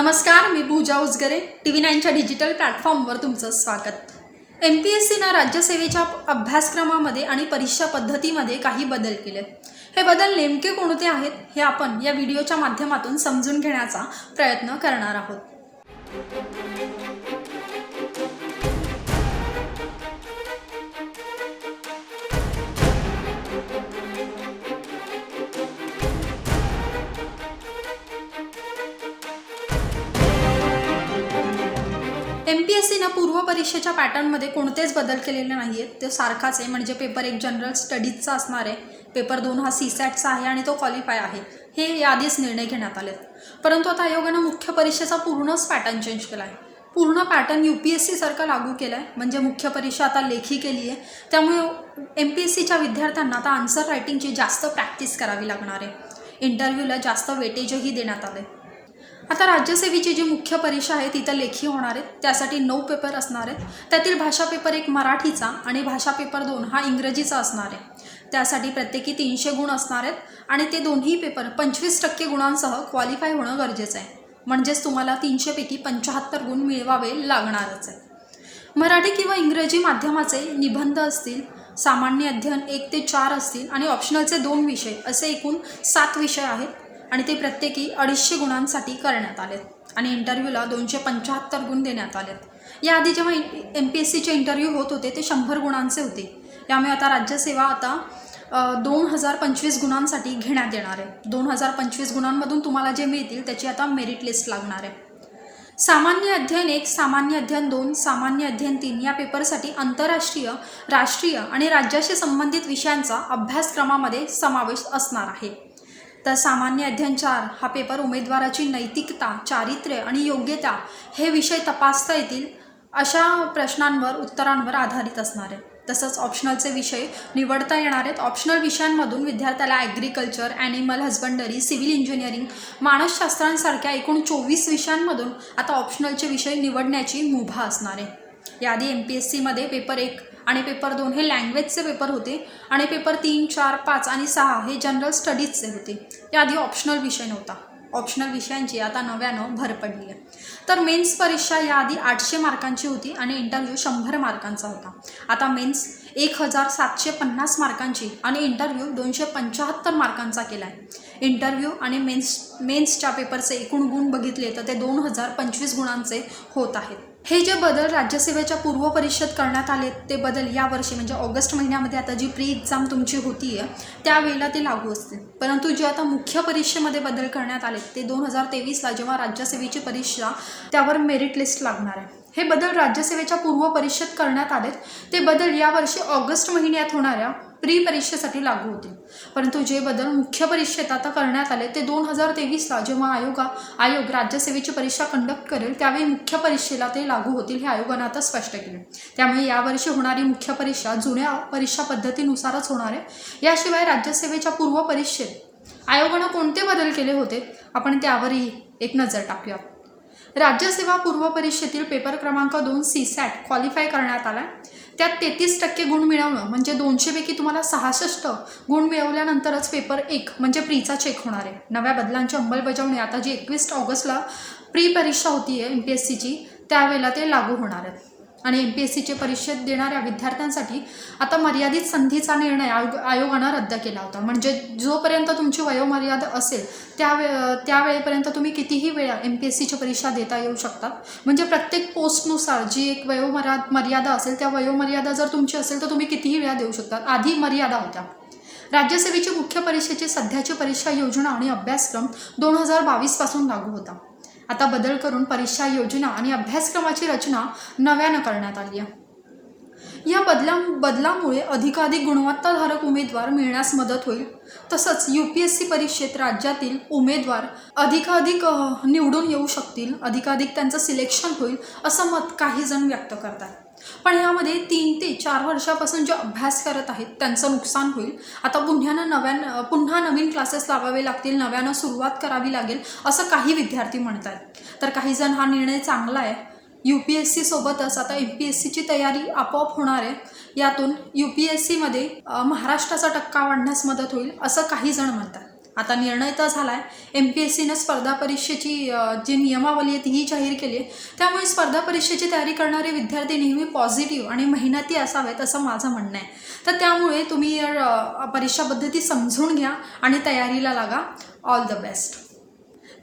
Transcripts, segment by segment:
नमस्कार मी Pooja Ujgare T V नाईनच्या डिजिटल प्लॅटफॉर्मवर तुमचं स्वागत. एम पी एस सीनं राज्यसेवेच्या अभ्यासक्रमामध्ये आणि परीक्षा पद्धतीमध्ये काही बदल केले. हे बदल नेमके कोणते आहेत हे आपण या व्हिडिओच्या माध्यमातून समजून घेण्याचा प्रयत्न करणार आहोत. एम पी एस सीनं पूर्व परीक्षेच्या पॅटर्नमध्ये कोणतेच बदल केलेले नाही आहेत ते सारखाच आहे म्हणजे पेपर एक जनरल स्टडीजचा असणार आहे. पेपर दोन हा सी सॅटचा आहे आणि तो क्वालिफाय आहे. हे याआधीच निर्णय घेण्यात आले परंतु आता आयोगानं मुख्य परीक्षेचा पूर्णच पॅटर्न चेंज केला आहे पूर्ण पॅटर्न यू पी एस सीसारखा लागू केला आहे म्हणजे मुख्य परीक्षा आता लेखी केली आहे. त्यामुळे एम पी एस सीच्या विद्यार्थ्यांना आता आन्सर रायटिंगची जास्त प्रॅक्टिस करावी लागणार आहे. इंटरव्ह्यूला जास्त वेटेजही देण्यात आले आहे आता राज्यसेवेची जी मुख्य परीक्षा आहे तिथं लेखी होणार आहे. त्यासाठी नऊ पेपर असणार आहेत. त्यातील भाषा पेपर एक मराठीचा आणि भाषा पेपर दोन हा इंग्रजीचा असणार आहे. त्यासाठी प्रत्येकी तीनशे गुण असणार आहेत आणि ते दोन्ही पेपर पंचवीस टक्के गुणांसह क्वालिफाय होणं गरजेचं आहे. म्हणजेच तुम्हाला तीनशेपैकी पंच्याहत्तर गुण मिळवावे लागणारच आहे. मराठी किंवा इंग्रजी माध्यमाचे निबंध असतील सामान्य अध्ययन एक ते चार असतील आणि ऑप्शनलचे दोन विषय असे एकूण सात विषय आहेत. आणि ते प्रत्येकी अडीचशे गुणांसाठी करण्यात आलेत आणि इंटरव्ह्यूला दोनशे पंच्याहत्तर गुण देण्यात आलेत याआधी जेव्हा एम पी एस सीचे इंटरव्ह्यू होत होते ते शंभर गुणांचे होते. त्यामुळे आता राज्यसेवा आता दोन हजार पंचवीस गुणांसाठी घेण्यात येणार आहे. दोन हजार पंचवीस गुणांमधून तुम्हाला जे मिळतील त्याची आता मेरिट लिस्ट लागणार आहे. सामान्य अध्ययन एक सामान्य अध्ययन दोन सामान्य अध्ययन तीन या पेपरसाठी आंतरराष्ट्रीय राष्ट्रीय आणि राज्याशी संबंधित विषयांचा अभ्यासक्रमामध्ये समावेश असणार आहे. तर सामान्य अध्ययन चार हा पेपर उमेदवाराची नैतिकता चारित्र्य आणि योग्यता हे विषय तपासता येतील अशा प्रश्नांवर उत्तरांवर आधारित असणार. आहे तसंच ऑप्शनलचे विषय निवडता येणार आहेत. ऑप्शनल विषयांमधून विद्यार्थ्याला agriculture animal husbandry civil engineering मानसशास्त्रांसारख्या एकूण चोवीस विषयांमधून आता ऑप्शनलचे विषय निवडण्याची मुभा असणार आहे. याआधी एम पी एस सीमध्ये पेपर एक आणि पेपर दोन हे लँग्वेजचे पेपर होते. आणि पेपर तीन चार पाच आणि सहा हे जनरल स्टडीजचे होते. याआधी ऑप्शनल विषय नव्हता. ऑप्शनल विषयांची आता नव्यानं भर पडली आहे. तर मेन्स परीक्षा याआधी आठशे मार्कांची होती आणि इंटरव्ह्यू शंभर मार्कांचा होता. आता मेन्स एक हजार सातशे पन्नास मार्कांची आणि इंटरव्ह्यू दोनशे पंच्याहत्तर मार्कांचा केला आहे इंटरव्ह्यू आणि मेन्स मेन्सच्या पेपरचे एकूण गुण बघितले तर ते दोन हजार पंचवीस गुणांचे होत आहेत. हे जे बदल राज्यसेवेच्या पूर्व परिषद करण्यात आले ते बदल यावर्षी म्हणजे ऑगस्ट महिन्यामध्ये आता जी प्री एक्झाम तुमची होती आहे त्यावेळेला ते लागू असते परंतु जे आता मुख्य परीक्षेमध्ये बदल करण्यात आले ते दोन हजार तेवीसला जेव्हा राज्यसेवेची परीक्षा त्यावर मेरिट लिस्ट लागणार आहे. हे बदल राज्यसेवेच्या पूर्व परीक्षेत करण्यात आलेत. ते बदल यावर्षी ऑगस्ट महिन्यात होणाऱ्या प्री परीक्षेसाठी लागू होतील. परंतु जे बदल मुख्य परीक्षेत आता करण्यात आले ते दोन हजार तेवीसला जेव्हा आयोगा आयोग राज्यसेवेची परीक्षा कंडक्ट करेल त्यावेळी मुख्य परीक्षेला ते लागू होतील हे आयोगानं आता स्पष्ट केले. त्यामुळे यावर्षी होणारी मुख्य परीक्षा जुन्या परीक्षा पद्धतीनुसारच होणार आहे. याशिवाय राज्यसेवेच्या पूर्व परीक्षेत आयोगानं कोणते बदल केले होते? आपण त्यावरही एक नजर टाकूया. राज्यसेवा पूर्व परीक्षेतील पेपर क्रमांक दोन सी सॅट क्वालिफाय करण्यात आला त्यात तेहतीस टक्के गुण मिळवणं म्हणजे दोनशेपैकी तुम्हाला सहासष्ट गुण मिळवल्यानंतरच पेपर एक म्हणजे प्रीचा चेक होणार आहे. नव्या बदलांची अंमलबजावणी आता जी एकवीस ऑगस्टला प्री परीक्षा होती आहे एम पी एस सीची त्यावेळेला ते लागू होणार आहेत. आणि एम पी एस सीचे परीक्षेत देणाऱ्या विद्यार्थ्यांसाठी आता मर्यादित संधीचा निर्णय आयोग आयोगानं रद्द केला होता. म्हणजे जोपर्यंत तुमची वयोमर्यादा असेल त्यावे त्यावेळेपर्यंत तुम्ही कितीही वेळा एम पी एस सीची परीक्षा देता येऊ शकतात म्हणजे प्रत्येक पोस्टनुसार जी एक वयोमर्या मर्यादा असेल त्या वयोमर्यादा जर तुमची असेल तर तुम्ही कितीही वेळा देऊ शकतात आधी मर्यादा होत्या. राज्यसेवेची मुख्य परीक्षेची सध्याची परीक्षा योजना आणि अभ्यासक्रम दोन हजार बावीसपासून लागू होता. आता बदल करून परीक्षा योजना आणि अभ्यासक्रमाची रचना नव्यानं करण्यात आली आहे. या बदला बदलामुळे अधिकाधिक गुणवत्ताधारक उमेदवार मिळण्यास मदत होईल. तसंच यू पी एस सी परीक्षेत राज्यातील उमेदवार अधिकाधिक निवडून येऊ शकतील. अधिकाधिक त्यांचं सिलेक्शन होईल असं मत काही जण व्यक्त करतात. पण यामध्ये तीन ते चार वर्षापासून जे अभ्यास करत आहेत त्यांचं नुकसान होईल. आता पुन्ह्यानं नव्यानं पुन्हा नवीन क्लासेस लावावे लागतील नव्यानं सुरुवात करावी लागेल असं काही विद्यार्थी म्हणत आहेत तर काही जण हा निर्णय चांगला आहे. यू पी एस सी सोबतच आता एम पी एस सीची तयारी आपोआप होणार आहे. यातून यू पी एस सीमध्ये महाराष्ट्राचा टक्का वाढण्यास मदत होईल असं काही जण म्हणतात. आता निर्णय तर झाला आहे एम पी एस सीनं स्पर्धा परीक्षेची जी नियमावली आहे तीही जाहीर केली आहे. त्यामुळे स्पर्धा परीक्षेची तयारी करणारे विद्यार्थी नेहमी पॉझिटिव्ह आणि मेहनती असावेत असं माझं म्हणणं आहे. तर त्यामुळे तुम्ही परीक्षा पद्धती समजून घ्या आणि तयारीला लागा. ऑल द बेस्ट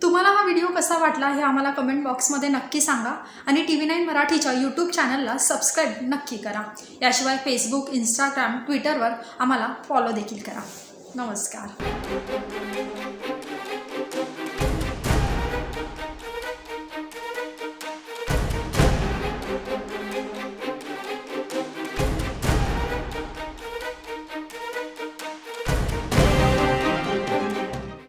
तुम्हाला हा व्हिडिओ कसा वाटला हे आम्हाला कमेंट बॉक्समध्ये नक्की सांगा आणि टी व्ही नाईन मराठीच्या यूट्यूब चॅनलला सबस्क्राईब नक्की करा. याशिवाय फेसबुक इंस्टाग्राम ट्विटरवर आम्हाला फॉलो देखील करा. नमस्कार